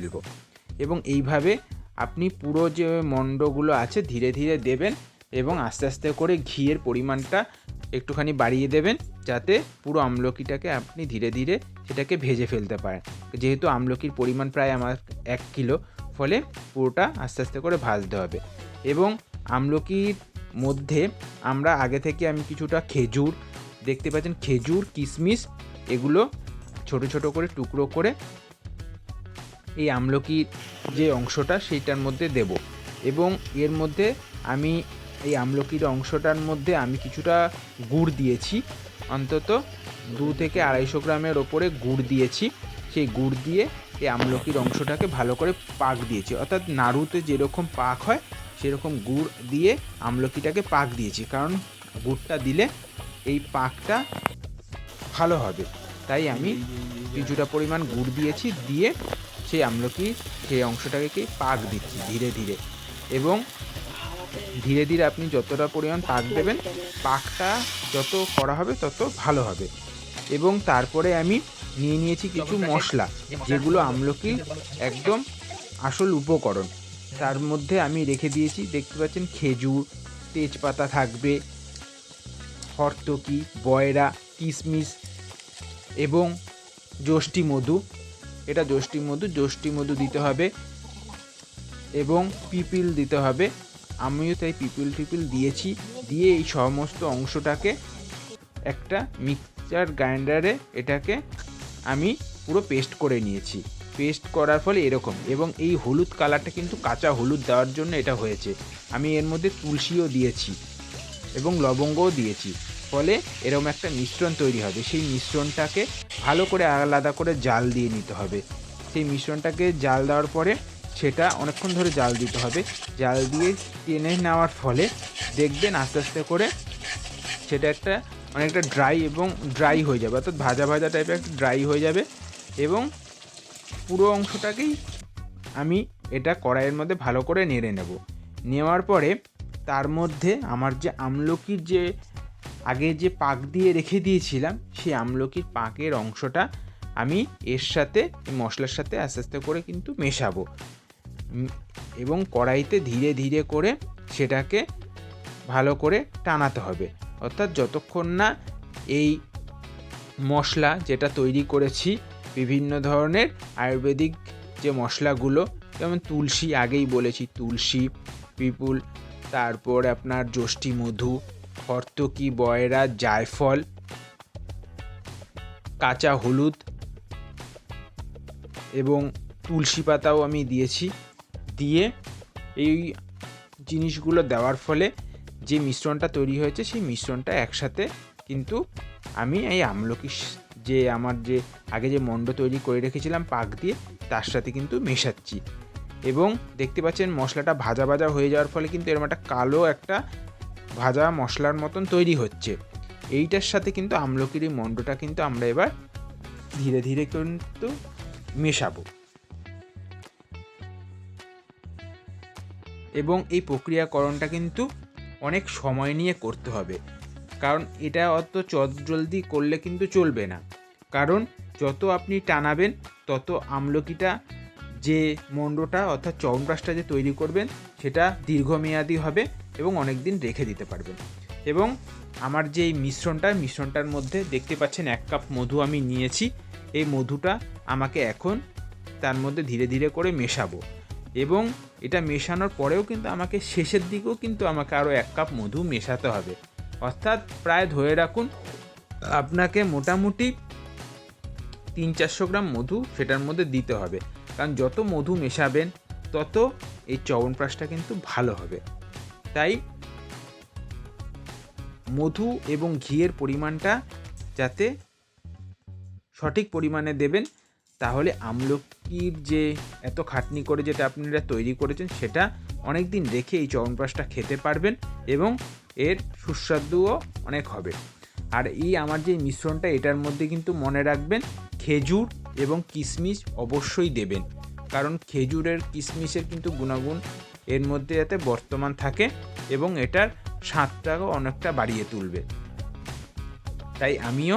ফেলব এবং এইভাবে আপনি পুরো যে মণ্ডগুলো আছে, ধীরে ধীরে দেবেন এবং আস্তে আস্তে করে ঘিয়ের পরিমাণটা একটুখানি বাড়িয়ে দেবেন, যাতে পুরো আমলকিটাকে আপনি ধীরে ধীরে সেটাকে ভেজে ফেলতে পারেন। যেহেতু আমলকির পরিমাণ প্রায় আমার এক কিলো, ফলে পুরোটা আস্তে আস্তে করে ভাজতে হবে। এবং আমলকির মধ্যে আমরা আগে থেকে আমি কিছুটা খেজুর, দেখতে পাচ্ছেন খেজুর, কিশমিশ, এগুলো ছোট ছোট করে টুকরো করে এই আমলকির যে অংশটা সেইটার মধ্যে দেব। এবং এর মধ্যে আমি এই আমলকির অংশটার মধ্যে আমি কিছুটা গুড় দিয়েছি। অন্তত দু থেকে আড়াইশো গ্রামের ওপরে গুড় দিয়েছি। সেই গুড় দিয়ে এই আমলকির অংশটাকে ভালো করে পাক দিয়েছি। অর্থাৎ নাড়ুতে যেরকম পাক হয়, সেরকম গুড় দিয়ে আমলকিটাকে পাক দিয়েছি। কারণ গুড়টা দিলে এই পাকটা ভালো হবে। তাই আমি কিছুটা পরিমাণ গুড় দিয়েছি, দিয়ে সেই আমলকি সেই অংশটাকে কি পাক দিচ্ছি ধীরে ধীরে। এবং ধীরে ধীরে আপনি যতটা পরিমাণ পাক দেবেন পাকটা যত করা হবে তত ভালো হবে। এবং তারপরে আমি নিয়ে নিয়েছি কিছু মশলা যেগুলো আমলকি একদম আসল উপকরণ। তার মধ্যে আমি রেখে দিয়েছি দেখতে পাচ্ছেন খেজুর তেজপাতা থাকবে হরতকি বয়রা কিশমিশ এবং যষ্টি মধু। এটা যষ্টি মধু যষ্টি মধু দিতে হবে এবং পিপিল দিতে হবে। আমিও তাই পিপিল টিপিল দিয়েছি, দিয়ে এই সমস্ত অংশটাকে একটা মিক্সচার গ্রাইন্ডারে এটাকে আমি পুরো পেস্ট করে নিয়েছি। পেস্ট করার ফলে এরকম এবং এই হলুদ কালারটা কিন্তু কাঁচা হলুদ দেওয়ার জন্য এটা হয়েছে। আমি এর মধ্যে তুলসীও দিয়েছি এবং লবঙ্গও দিয়েছি। ফলে এরকম একটা মিশ্রণ তৈরি হবে। সেই মিশ্রণটাকে ভালো করে আলাদা করে জাল দিয়ে নিতে হবে। সেই মিশ্রণটাকে জাল দেওয়ার পরে সেটা অনেকক্ষণ ধরে জাল দিতে হবে। জাল দিয়ে টেনে নেওয়ার ফলে দেখবেন আস্তে আস্তে করে সেটা একটা অনেকটা ড্রাই এবং ড্রাই হয়ে যাবে। অর্থাৎ ভাজা ভাজা টাইপের একটা ড্রাই হয়ে যাবে এবং পুরো অংশটাকেই আমি এটা কড়াইয়ের মধ্যে ভালো করে নেড়ে নেব। নেওয়ার পরে তার মধ্যে আমার যে আমলকির যে আগে যে পাক দিয়ে রেখে দিয়েছিলাম, সেই আমলকির পাকের অংশটা আমি এর সাথে মশলার সাথে আস্তে আস্তে করে কিন্তু মেশাবো। এবং কড়াইতে ধীরে ধীরে করে সেটাকে ভালো করে টানাতে হবে। অর্থাৎ যতক্ষণ না এই মশলা যেটা তৈরি করেছি, বিভিন্ন ধরনের আয়ুর্বেদিক যে মশলাগুলো, যেমন তুলসী আগেই বলেছি, তুলসী, পিপুল, তারপর আপনার যষ্টি মধু হর্তকি বয়রা, জায়ফল, কাঁচা হলুদ এবং তুলসী পাতাও আমি দিয়েছি। দিয়ে এই জিনিসগুলো দেওয়ার ফলে যে মিশ্রণটা তৈরি হয়েছে, সেই মিশ্রণটা একসাথে কিন্তু আমি এই আমলকি যে আমার যে, আগে যে মণ্ড তৈরি করে রেখেছিলাম পাক দিয়ে, তার সাথে কিন্তু মেশাচ্ছি। এবং দেখতে পাচ্ছেন মশলাটা ভাজা ভাজা হয়ে যাওয়ার ফলে কিন্তু এরকম একটা কালো একটা ভাজা মশলার মতন তৈরি হচ্ছে। এইটার সাথে কিন্তু আমলকির এই মণ্ডটা কিন্তু আমরা এবার ধীরে ধীরে কিন্তু মেশাবো। এবং এই প্রক্রিয়াকরণটা কিন্তু অনেক সময় নিয়ে করতে হবে। কারণ এটা অত চট জলদি করলে কিন্তু চলবে না। কারণ যত আপনি টানাবেন, তত আমলকিটা যে মণ্ডটা অর্থাৎ চৌনপ্রাশটা যে তৈরি করবেন, সেটা দীর্ঘমেয়াদী হবে। এবং অনেক দিন রেখে দিতে পারবেন। এবং আমার যে এই মিশ্রণটা, মিশ্রণটার মধ্যে দেখতে পাচ্ছেন এক কাপ মধু আমি নিয়েছি। এই মধুটা আমাকে এখন তার মধ্যে ধীরে ধীরে করে মেশাবো। এবং এটা মেশানোর পরেও কিন্তু আমাকে শেষের দিকেও কিন্তু আমাকে আরও এক কাপ মধু মেশাতে হবে। অর্থাৎ প্রায় ধরে রাখুন, আপনাকে মোটামুটি তিন চারশো গ্রাম মধু সেটার মধ্যে দিতে হবে। কারণ যত মধু মেশাবেন, তত এই চবনপ্রাশটা কিন্তু ভালো হবে। তাই মধু এবং ঘিয়ের পরিমাণটা যাতে সঠিক পরিমাণে দেবেন, তাহলে আমলকির যে এত খাটনি করে যেটা আপনারা তৈরি করেছেন, সেটা অনেক দিন রেখে এই চবনপ্রাশটা খেতে পারবেন এবং এর সুস্বাদুও অনেক হবে। আর এই আমার যে মিশ্রণটা, এটার মধ্যে কিন্তু মনে রাখবেন, খেজুর এবং কিশমিশ অবশ্যই দেবেন। কারণ খেজুরের কিশমিশের কিন্তু গুণাগুণ এর মধ্যে যাতে বর্তমান থাকে এবং এটার স্বাদটাও অনেকটা বাড়িয়ে তুলবে। তাই আমিও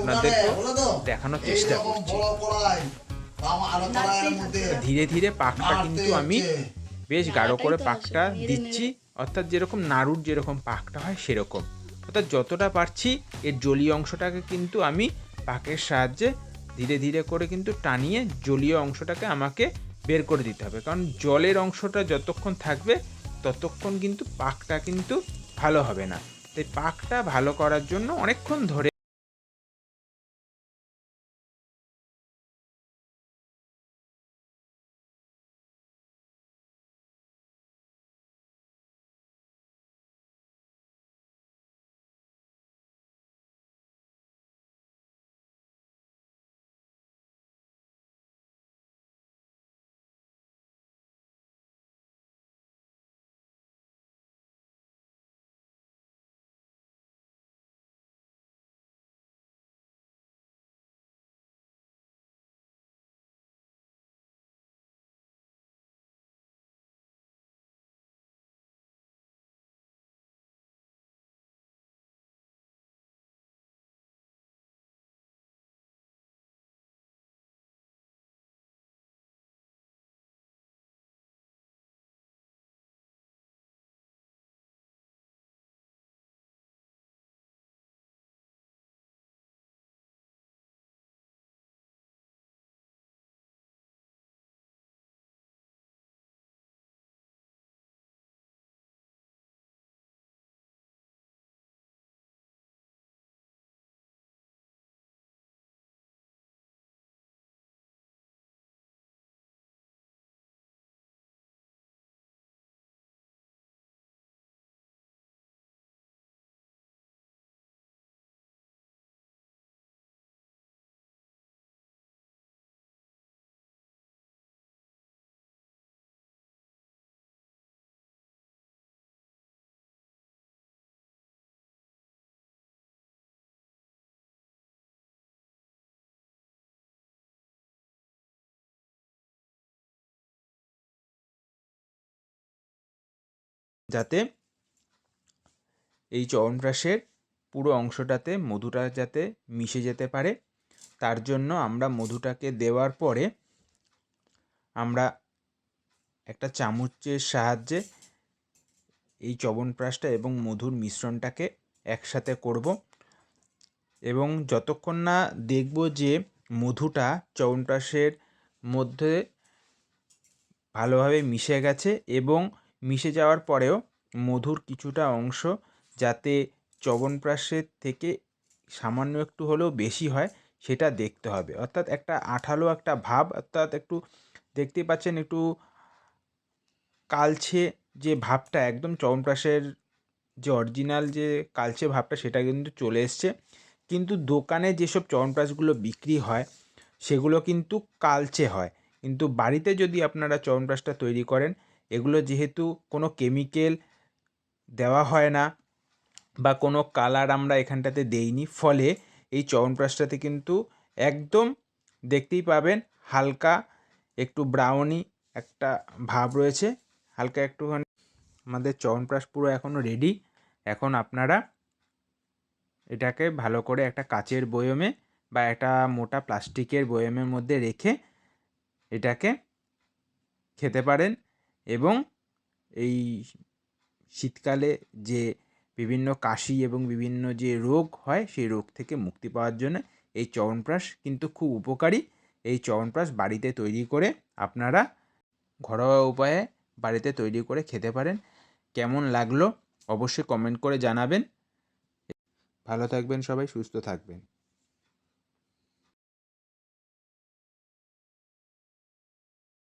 আপনাদেরকেও দেখানোর চেষ্টা করছি। ধীরে ধীরে পাকটা কিন্তু আমি বেশ গাঢ় করে পাকটা দিচ্ছি। অর্থাৎ যেরকম নাড়ুর যেরকম পাকটা হয় সেরকম। অর্থাৎ যতটা পারছি এর জলীয় অংশটাকে কিন্তু আমি পাকের সাহায্যে ধীরে ধীরে করে কিন্তু টানিয়ে জলীয় অংশটাকে আমাকে বের করে দিতে হবে। কারণ জলের অংশটা যতক্ষণ থাকবে ততক্ষণ কিন্তু পাকটা কিন্তু ভালো হবে না। তাই পাকটা ভালো করার জন্য অনেকক্ষণ ধরে যাতে এই চ্যবনপ্রাশের পুরো অংশটাতে মধুটা যাতে মিশে যেতে পারে। তার জন্য আমরা মধুটাকে দেওয়ার পরে আমরা একটা চামচের সাহায্যে এই চ্যবনপ্রাশটা এবং মধুর মিশ্রণটাকে একসাথে করব এবং যতক্ষণ না দেখব যে মধুটা চ্যবনপ্রাশের মধ্যে ভালোভাবে মিশে গেছে এবং মিশে যাওয়ার পরেও মধুর কিছুটা অংশ যাতে চ্যবনপ্রাশের থেকে সামান্য একটু হলেও বেশি হয়, সেটা দেখতে হবে। অর্থাৎ একটা আঠালো একটা ভাব, অর্থাৎ একটু দেখতেই পাচ্ছেন একটু কালছে যে ভাবটা, একদম চ্যবনপ্রাশের যে অরিজিনাল যে কালচে ভাবটা, সেটা কিন্তু চলে এসছে। কিন্তু দোকানে যেসব চ্যবনপ্রাশগুলো বিক্রি হয়, সেগুলো কিন্তু কালচে হয়। কিন্তু বাড়িতে যদি আপনারা চ্যবনপ্রাশটা তৈরি করেন এগুলো যেহেতু কোনো কেমিক্যাল দেওয়া হয় না বা কোনো কালার আমরা এখানটাতে দেইনি, ফলে এই চ্যবনপ্রাশটাতে কিন্তু একদম দেখতেই পাবেন হালকা একটু ব্রাউনি একটা ভাব রয়েছে, হালকা একটুখানি আমাদের চ্যবনপ্রাশ পুরো এখনও রেডি এখন আপনারা এটাকে ভালো করে একটা কাচের বয়মে বা একটা মোটা প্লাস্টিকের বয়মের মধ্যে রেখে এটাকে খেতে পারেন। এবং এই শীতকালে যে বিভিন্ন কাশি এবং বিভিন্ন যে রোগ হয়, সেই রোগ থেকে মুক্তি পাওয়ার জন্য এই চ্যবনপ্রাশ কিন্তু খুব উপকারী। এই চ্যবনপ্রাশ বাড়িতে তৈরি করে আপনারা ঘরোয়া উপায়ে বাড়িতে তৈরি করে খেতে পারেন। কেমন লাগল অবশ্যই কমেন্ট করে জানাবেন। ভালো থাকবেন সবাই, সুস্থ থাকবেন।